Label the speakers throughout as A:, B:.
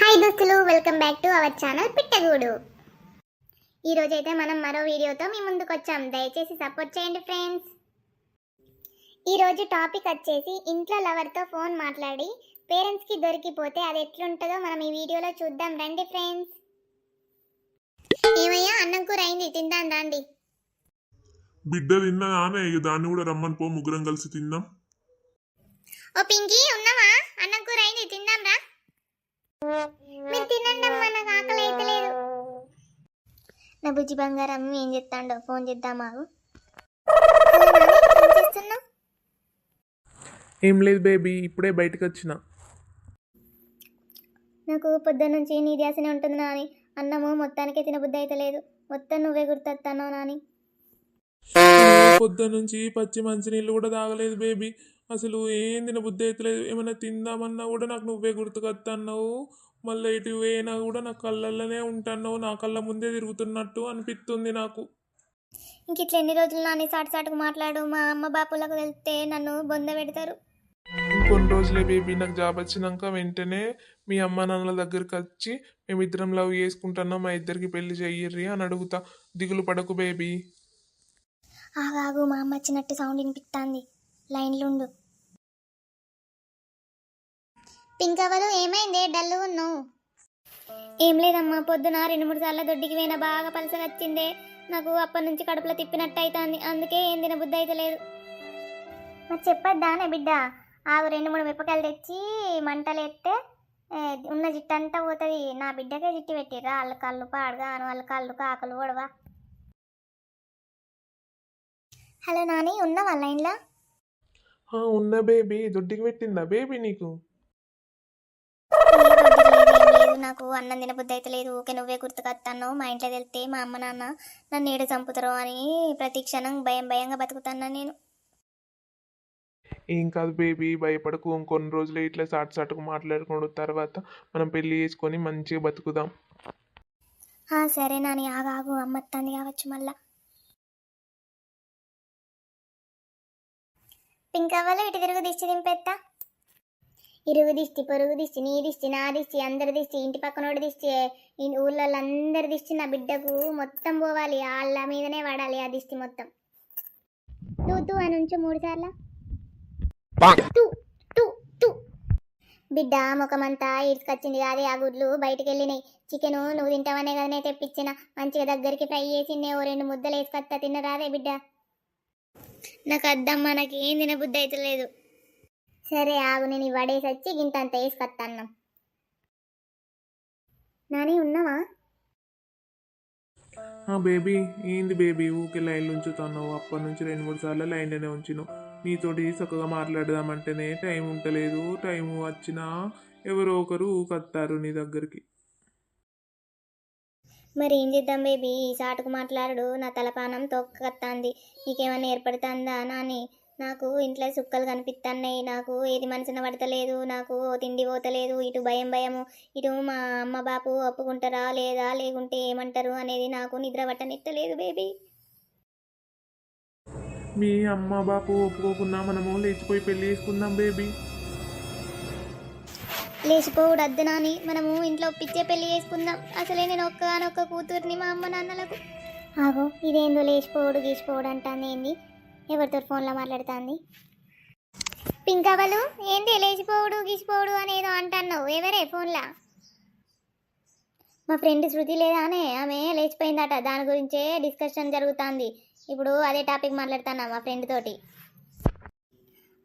A: Hi దోస్తులు welcome back to our channel Pittagudu. ఈ రోజు అయితే మనం మరో వీడియోతో మీ ముందుకు వచ్చాం దయచేసి సపోర్ట్ చేయండి ఫ్రెండ్స్. ఈ రోజు టాపిక్ వచ్చేసి ఇంట్లో లవర్తో ఫోన్ మాట్లాడి పేరెంట్స్కి దొరికిపోతే అది ఎట్లుంటుందో మనం ఈ వీడియోలో చూద్దాం. రండి ఫ్రెండ్స్. ఏమయ్యా అన్నం కూర అయింది తిందాం రండి.
B: బిడ్డ తిన్నదానే ఇక దాన్ని కూడా రమ్మని పో ముగ్గురం కలిసి తిందాం.
A: ఓ పింకీ ఉన్నావా? అన్నం కూర అయింది తిందాం రా. మీరు తినండి అమ్మా నాకు ఆకలి నా బుజ్జి బంగారం ఏం చెప్తాండో ఫోన్ చేద్దామా? చేస్తున్నావు?
C: ఏం లేదు బేబీ ఇప్పుడే బయటకు వచ్చిన.
A: నాకు పొద్దున్న నుంచి నీ ధ్యాసనే ఉంటుంది నాని. అన్నము మొత్తానికే తినబుద్ధి అయితే లేదు. మొత్తం నువ్వే గుర్తొస్తాను నాని.
C: పొద్దు నుంచి పచ్చి మంచినీళ్ళు కూడా తాగలేదు బేబీ. అసలు ఏం తిన బుద్ధి అవుతలేదు ఏమైనా తిందామన్నా కూడా నాకు నువ్వే గుర్తుకొస్తున్నావు మళ్ళీ ఇటు పోయినా కూడా నా కళ్ళల్లోనే ఉంటున్నావు. నా కళ్ళ ముందే తిరుగుతున్నట్టు అనిపిస్తుంది నాకు.
A: ఇంక ఇట్లా ఎన్ని రోజులు నాని సాటు సాటుకు మాట్లాడు. మా అమ్మ బాపులకు వెళ్తే నన్ను బొంద పెడతారు.
C: ఇంకొన్ని రోజులే బేబీ నాకు జాబ్ వచ్చినాక వెంటనే మీ అమ్మ నాన్నల దగ్గరికి వచ్చి మేమిద్దరం లవ్ చేసుకుంటున్నాం. మా ఇద్దరికి పెళ్ళి చెయ్యర్రి అని అడుగుతా. దిగులు పడకు బేబీ.
A: ఆగాగు మా అమ్మ వచ్చినట్టు సౌండ్ వినిపిస్తాంది లైన్లు ఉండు పింకవలు ఏమైంది? డల్లు ఉన్నావు. ఏం లేదమ్మా పొద్దున రెండు మూడు సార్లు దొడ్డికి పోయినా బాగా పలసగచ్చిందే నాకు అప్పటి నుంచి కడుపులో తిప్పినట్టు అవుతుంది అందుకే ఏం తిన బుద్ధి అయితే లేదు. మరి చెప్పొద్దానే బిడ్డ? ఆవు రెండు మూడు మిరపకాయలు తెచ్చి మంటలు ఎత్తే ఉన్న జిట్టు అంతా పోతుంది. నా బిడ్డకే జిట్టు పెట్టిర్రా. వాళ్ళ కళ్ళు పాడుగాను వాళ్ళ కళ్ళు కాకలు పొడవా. హలో నాని ఉన్నావా లైన్లో?
C: ఆ, ఉన్న బేబీ. దొడ్డికి పెట్టిందా బేబీ నీకు?
A: లేదు నాకు అన్నం తినబుద్ధి అయితే లేదు. ఊకే నువ్వే గుర్తుకొస్తాను మా ఇంట్లో వెళ్తే మా అమ్మ నాన్న నన్ను ఏడు చంపుతారో అని ప్రతి క్షణం భయం భయంగా బతుకుతాను నేను.
C: ఏం కాదు బేబీ భయపడకు. ఇంకొన్ని రోజులు ఇట్లా సాటు సాటుకు మాట్లాడుకున్న తర్వాత మనం పెళ్ళి చేసుకొని మంచిగా బతుకుదాం.
A: ఆ, సరే నాని. ఆగాగు అమ్మ వస్తుంది కావచ్చు మళ్ళా. పింకవ్వలు ఇటు తిరుగు దిష్టి దింపెత్తా? ఇరుగు దిష్టి పొరుగు దిష్టి నీ దిష్టి నా దిష్టి అందరి దిష్టి ఇంటి పక్కనోడి దిష్టి ఊళ్ళో అందరి దిష్టి నా బిడ్డకు మొత్తం పోవాలి. వాళ్ళ మీదనే పడాలి ఆ దిష్టి మొత్తం. తూ తూ అని ఉంచు మూడు సార్లు. తూ తూ తూ. బిడ్డ ముఖమంతా ఇడ్చుకొచ్చింది కాదే ఆ గుడ్లు బయటికి వెళ్ళినాయి. చికెన్ నువ్వు తింటావనే కదనే తెప్పించిన. మంచిగా దగ్గరికి ఫ్రై చేసిందే ఓ రెండు ముద్దలు వేసుకొస్తా తిన్నరాదే బిడ్డ. నాకు అద్దమ్మా నాకు ఏం తినబుద్ధి అయితే లేదు సరే ఆగు నేను ఈ వడేసి వచ్చి గింత అంత వేసుకొస్తా అన్నం నాని ఉన్నావా?
C: ఆ బేబీ ఏంది బేబీ? ఊకే లైన్లో ఉంచుతున్నావు. అప్పటి నుంచి రెండు మూడు సార్లు లైన్లోనే ఉంచినావు. నీతోటి చక్కగా మాట్లాడదామంటేనే టైం ఉంటలేదు టైం వచ్చినా ఎవరో ఒకరు ఊకొత్తారు నీ దగ్గరికి.
A: మరి ఏం చేద్దాం బేబీ? ఈ సాటుకు మాట్లాడు నా తలపానం తొక్కత్తాంది నీకేమన్నా ఏర్పడుతుందా నాని? నాకు ఇంట్లో సుక్కలు కనిపిస్తున్నాయి నాకు ఏది మనసున పడతలేదు. నాకు తిండి పోతలేదు. ఇటు భయం భయము. ఇటు మా అమ్మ బాపు ఒప్పుకుంటారా లేదా? లేకుంటే ఏమంటారు అనేది నాకు నిద్ర పట్టనిత్తలేదు బేబీ.
C: మీ అమ్మ బాపు ఒప్పుకోకున్నా మనము లేచిపోయి పెళ్ళి చేసుకుందాం బేబీ.
A: లేచిపోవుడు అద్దు నాని. మనము ఇంట్లో ఒప్పించే పెళ్ళి చేసుకుందాం. అసలే నేను ఒక్కనొక్క కూతుర్ని మా అమ్మ నాన్నలకు. ఆగో ఇదేందో లేచిపోవుడు గీసిపోవుడు అంటాంది ఏంది? ఎవరితో ఫోన్లో మాట్లాడుతుంది? పింకవలు ఏంది లేచిపోవుడు గీసిపోవుడు అనేదో అంటున్నావు. ఎవరే ఫోన్లో? మా ఫ్రెండ్ శృతి లేదానే ఆమె లేచిపోయిందట. దాని గురించే డిస్కషన్ జరుగుతుంది. ఇప్పుడు అదే టాపిక్ మాట్లాడుతున్నా మా ఫ్రెండ్ తోటి?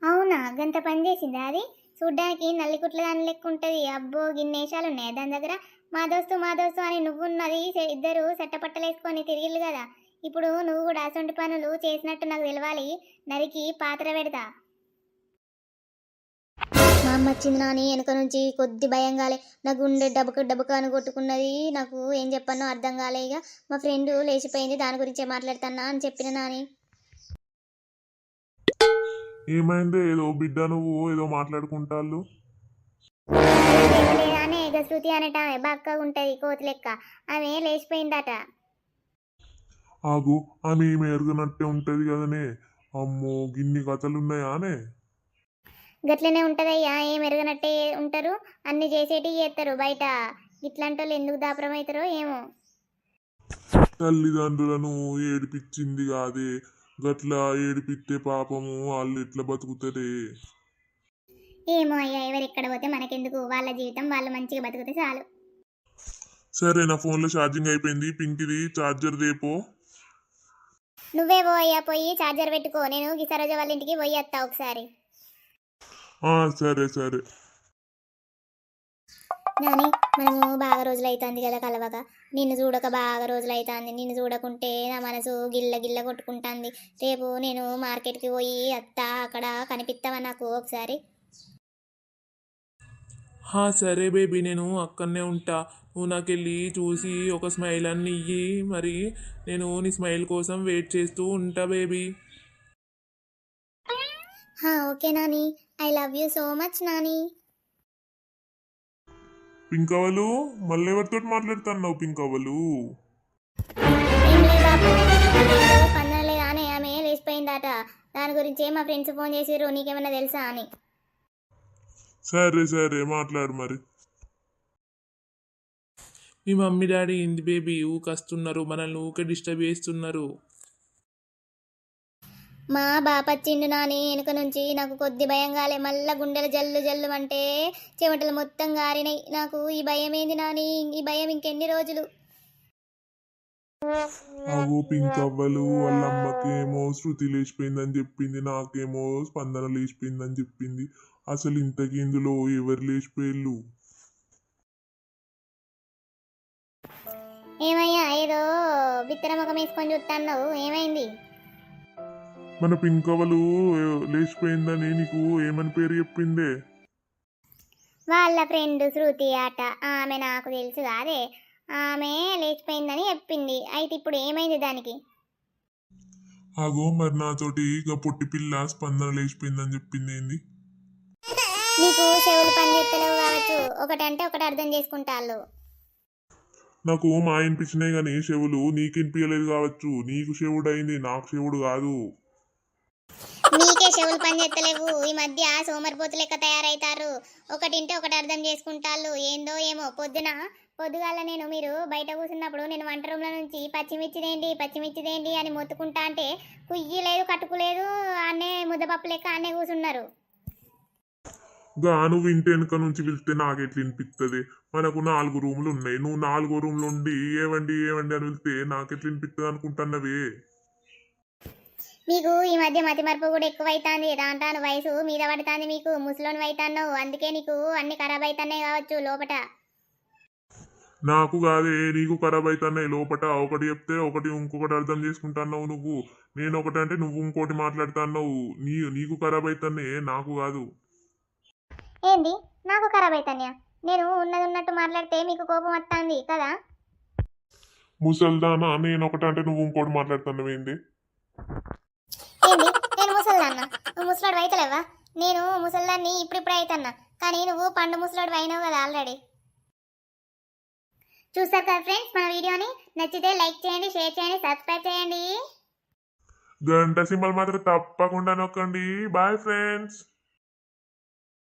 A: అవునా? గంత పని చేసిందా అది? చూడ్డానికి నల్లికుట్ల దాని లెక్క ఉంటుంది. అబ్బో గిన్నేషాలు ఉన్నాయి దాని దగ్గర మా దోస్తు మా దోస్తు అని నువ్వున్నది. ఇద్దరు సెట్టపట్టలేసుకొని తిరిగిల్లు కదా. ఇప్పుడు నువ్వు కూడా అసొంటి పనులు చేసినట్టు నాకు తెలవాలి. నరికి పాత్ర పెడతా. మా అమ్మ వచ్చింది నాని వెనుక నుంచి కొద్ది భయం కాలే నా గుండె డబుక డబుక అని కొట్టుకున్నది నాకు ఏం చెప్పానో అర్థం కాలే ఇక మా ఫ్రెండ్ లేచిపోయింది దాని గురించే మాట్లాడుతున్నా అని చెప్పిన నాని.
B: ఏమైందో? ఏదో బిడ్డ నువ్వు ఏదో మాట్లాడుకుంటాళ్ళు.
A: శృతి అనేట బక్కగా ఉంటుంది కోతి లెక్క. ఆమె లేచిపోయిందట.
B: ఆగు ఆమె ఈమె ఎరగనట్టే ఉంటది కదనే. అమ్మో గిన్ని కథలున్నాయానే?
A: గట్లనే ఉంటదయ్యా ఏం ఎరగనట్టే ఉంటారు? అన్ని చేసేటి చేస్తారు బయట. ఇట్లాంటి వాళ్ళు ఎందుకు దాపరం అవుతారో ఏమో.
B: తల్లిదండ్రులను ఏడిపించింది కాదే. గట్లా ఏడిపిస్తే పాపము వాళ్ళు ఎట్లా బతుకుతారే?
A: ఏమో అయ్యా ఎవరు ఎక్కడ పోతే మనకెందుకు? వాళ్ళ జీవితం వాళ్ళు మంచిగా బతికితే చాలు.
B: సరే నా ఫోన్లో ఛార్జింగ్ అయిపోయింది. పింకిది ఛార్జర్ దేపో.
A: నువ్వే పో అయ్యా పోయి చార్జర్ పెట్టుకో. నేను గిసరోజు వాళ్ళ ఇంటికి పోయి వస్తా ఒకసారి.
B: ఆ, సరే సరే.
A: నాని మనము బాగా రోజులు అవుతుంది కదా కలవక. నిన్ను చూడక బాగా రోజులు అవుతుంది నిన్ను చూడకుంటే నా మనసు గిల్ల గిల్ల కొట్టుకుంటుంది. రేపు నేను మార్కెట్కి పోయి అత్త అక్కడ కనిపిస్తావా నాకు ఒకసారి?
C: సరే బేబీ నేను అక్కడనే ఉంటా. నువ్వు నాకు వెళ్ళి చూసి ఒక స్మైల్ అన్ని ఇయ్యి మరి నేను నీ స్మైల్ కోసం వెయిట్ చేస్తూ ఉంటా baby
A: okay Nani. I love you so much Nani.
B: పింకవలు మళ్ళీ ఎవరితో మాట్లాడుతున్నావు పింకవలు?
A: ఆమె లేచిపోయిందట. దాని గురించే మా ఫ్రెండ్స్ ఫోన్ చేసిర్రు నీకేమన్నా తెలుసా అని.
B: సరే సరే మాట్లాడు మరి.
C: మీ మమ్మీ డాడీ ఇంది బేబీ ఊకస్తున్నారు మనల్ని ఊకే డిస్టర్బ్ చేస్తున్నారు.
A: మా బాపచ్చిండు నాని వెనుక నుంచి నాకు కొద్ది భయం కాలే. మళ్ళా గుండెలు జల్లు జల్లు అంటే చెమటలు మొత్తం గారినాయి. నాకు ఈ భయం ఏంది నాని? ఈ భయం ఇంకెన్ని రోజులు?
B: అగో పింకవ్వలు వాళ్ళ అమ్మకేమో శృతి లేచిపోయిందని చెప్పింది. నాకేమో స్పందన లేచిపోయిందని చెప్పింది. అసలు ఇంతకి ఇందులో ఎవరు లేచిపోయిళ్ళు?
A: ఏమయ్యా ఏదో బిత్తర ముఖం వేసుకొని చూస్తున్నావు ఏమైంది?
B: మన పింకవలు లేచిపోయిందని నీకు ఏమని పేరు చెప్పిందే?
A: వాళ్ళ ఫ్రెండ్ శృతి ఆట ఆమె నాకు తెలుసు కాదే ఆమె లేచిపోయిందని చెప్పింది. అయితే ఇప్పుడు ఏమైంది దానికి?
B: అగో మరి నాతోటి ఇక పొట్టి పిల్ల స్పందన లేచిపోయిందని చెప్పింది ఏంది?
A: నీకు చెవులు పని చేస్తలేవు కావచ్చు ఒకటంటే ఒకటి అర్థం చేసుకుంటాళ్ళు.
B: నాకు మా వినిపించినాయి కానీ చెవులు నీకు వినిపించలేదు కావచ్చు. నీకు చెవుడు అయింది నాకు చెవుడు కాదు.
A: నీకే చెవులు పని చేస్తలేవు ఈ మధ్య సోమరిపోతు లెక్క తయారైతారు. ఒకటింటే ఒకటి అర్థం చేసుకుంటాళ్ళు. ఏందో ఏమో పొద్దున పొద్దుగాల నేను మీరు బయట కూర్చున్నప్పుడు నేను వంట రూమ్లో నుంచి పచ్చిమిర్చిదేంటి పచ్చిమిర్చిదేంటి అని మొత్తుకుంటా అంటే కుయ్యి లేదు కట్టుకు లేదు అన్నే ముద్దపప్పు లెక్క అన్నే కూర్చున్నారు
B: గా నువ్వు ఇంటి వెనుక నుంచి వెళ్తే నాకు ఎట్లా వినిపిస్తుంది మనకు నాలుగు రూములు ఉన్నాయి. నువ్వు నాలుగో రూమ్లో ఉండి ఏవండి ఏవండి అని వెళ్తే నాకు ఎట్లా వినిపిస్తుంది అనుకుంటున్నవే?
A: మీకు ఈ మధ్య మతి మరపు కూడా ఎక్కువైతుంది. రాంటాను వయసు మీద పడుతుంది మీకు. ముసలోని అవుతాన్నావు అందుకే నీకు అన్ని ఖరాబ్ అవుతున్నాయి కావచ్చు లోపట.
B: నాకు కాదే నీకు ఖరాబ్ అవుతున్నాయి లోపట. ఒకటి చెప్తే ఒకటి ఇంకొకటి అర్థం చేసుకుంటున్నావు నువ్వు. నేను ఒకటి అంటే నువ్వు ఇంకోటి మాట్లాడుతున్నావు. నీ నీకు ఖరాబ్ అవుతున్నాయి నాకు కాదు.
A: ఏంది? నాకు ఖరాబ్ అవుతాన్యా నేను ఉన్నది ఉన్నట్టు మాట్లాడితే మీకు కోపం వస్తుంది కదా?
B: ముసల్దానా నేను ఒకటి అంటే నువ్వు ఇంకోటి మాట్లాడుతున్నావు ఏంది?
A: ఏంది? నేను ముసల్దాన్న? నువ్వు ముసలాడు అవుతలేవా నేను ముసల్దాన్ని ఇప్పుడిప్పుడు అవుతున్నా కానీ నువ్వు పండు ముసలాడు అయినావు కదా ఆల్రెడీ. చూసారు కదా ఫ్రెండ్స్ మన వీడియోని? నచ్చితే లైక్ చేయండి షేర్ చేయండి సబ్స్క్రైబ్ చేయండి.
B: గంట సింబల్ మాత్రం తప్పకుండా నొక్కండి. Bye friends.